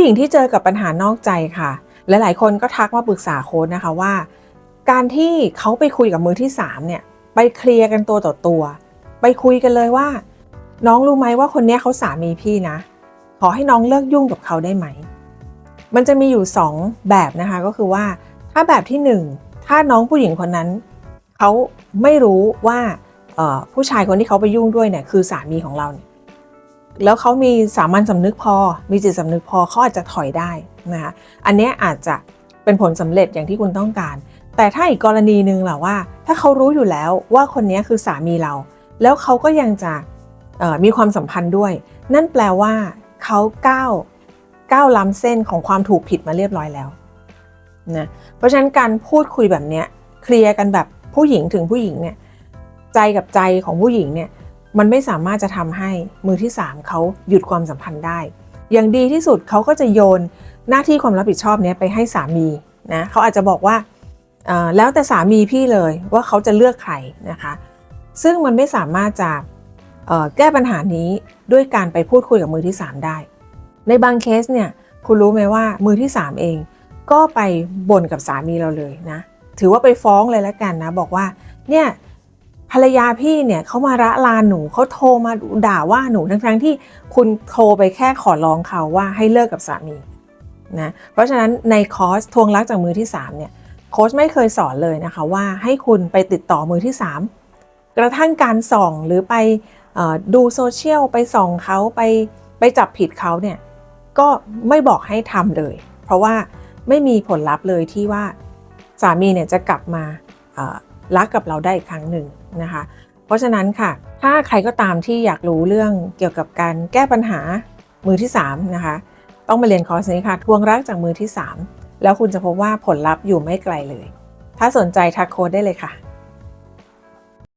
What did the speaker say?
ผู้หญิงที่เจอกับปัญหานอกใจค่ะ หลายๆ คนก็ทักมาปรึกษาโค้ดนะคะว่า การที่เขาไปคุยกับมือที่สามเนี่ยไปเคลียร์กันตัวต่อตัว ไปคุยกันเลยว่า น้องรู้ไหมว่าคนนี้เขาสามีพี่นะ ขอให้น้องเลิกยุ่งกับเขาได้ไหม มันจะมีอยู่ 2 แบบนะคะก็คือว่าถ้าแบบที่ 1 ถ้าน้องผู้หญิงคนนั้นเขาไม่รู้ว่าผู้ชายคนที่เขาไปยุ่งด้วยเนี่ยคือสามีของเราเนี่ย แล้วเขามีสามัญสำนึกพอ มีจิตสำนึกพอเขาอาจจะถอยได้นะคะอันนี้อาจจะเป็นผลสำเร็จอย่างที่คุณต้องการ แต่ถ้าอีกกรณีหนึ่งล่ะว่า ถ้าเขารู้อยู่แล้วว่าคนนี้คือสามีเรา แล้วเขาก็ยังจะมีความสัมพันธ์ด้วย นั่นแปลว่าเขาก้าวก้าวล้ำเส้นของความถูกผิดมาเรียบร้อยแล้วนะเพราะฉะนั้นการพูดคุยแบบเนี้ยเคลียร์กันแบบผู้หญิงถึงผู้หญิงเนี่ยใจกับใจของผู้หญิงเนี่ย มันไม่สามารถจะทำให้มือที่สามเขาหยุดความสัมพันธ์ได้ อย่างดีที่สุดเขาก็จะโยนหน้าที่ความรับผิดชอบนี้ไปให้สามีนะเขาอาจจะบอกว่าแล้วแต่สามีพี่เลยว่าเขาจะเลือกใครนะคะ ซึ่งมันไม่สามารถจะแก้ปัญหานี้ด้วยการไปพูดคุยกับมือที่ 3 ได้ ในบางเคสเนี่ยคุณรู้ไหมว่ามือที่ 3 เองก็ไปบ่นกับสามีเราเลยนะ ถือว่าไปฟ้องเลยแล้วกันนะ บอกว่าเนี่ย ภรรยาพี่เนี่ยเขามาระลานหนูเขาโทรมาด่าว่าหนูทั้งๆที่คุณโทรไปแค่ขอร้องเขาว่าให้เลิกกับสามีนะเพราะฉะนั้นในคอร์สทวงรักจากมือที่3เนี่ยโค้ชไม่เคยสอนเลยนะคะว่าให้คุณไปติดต่อมือที่ 3 กระทั่งการส่องหรือไปออดูโซเชียลไปส่องเขาไปไปจับผิดเขาเนี่ยก็ไม่บอกให้ทำเลย เพราะว่าไม่มีผลลัพธ์เลยที่ว่าสามีเนี่ยจะกลับมา รักกับเราได้อีกครั้งหนึ่งนะคะ เพราะฉะนั้นค่ะ ถ้าใครก็ตามที่อยากรู้เรื่องเกี่ยวกับการแก้ปัญหามือที่3นะคะ ต้องมาเรียนคอร์สนี้ค่ะ ทวงรักจากมือที่ 3 แล้วคุณจะพบว่าผลลัพธ์อยู่ไม่ไกลเลย ถ้าสนใจทักโค้ดได้เลยค่ะ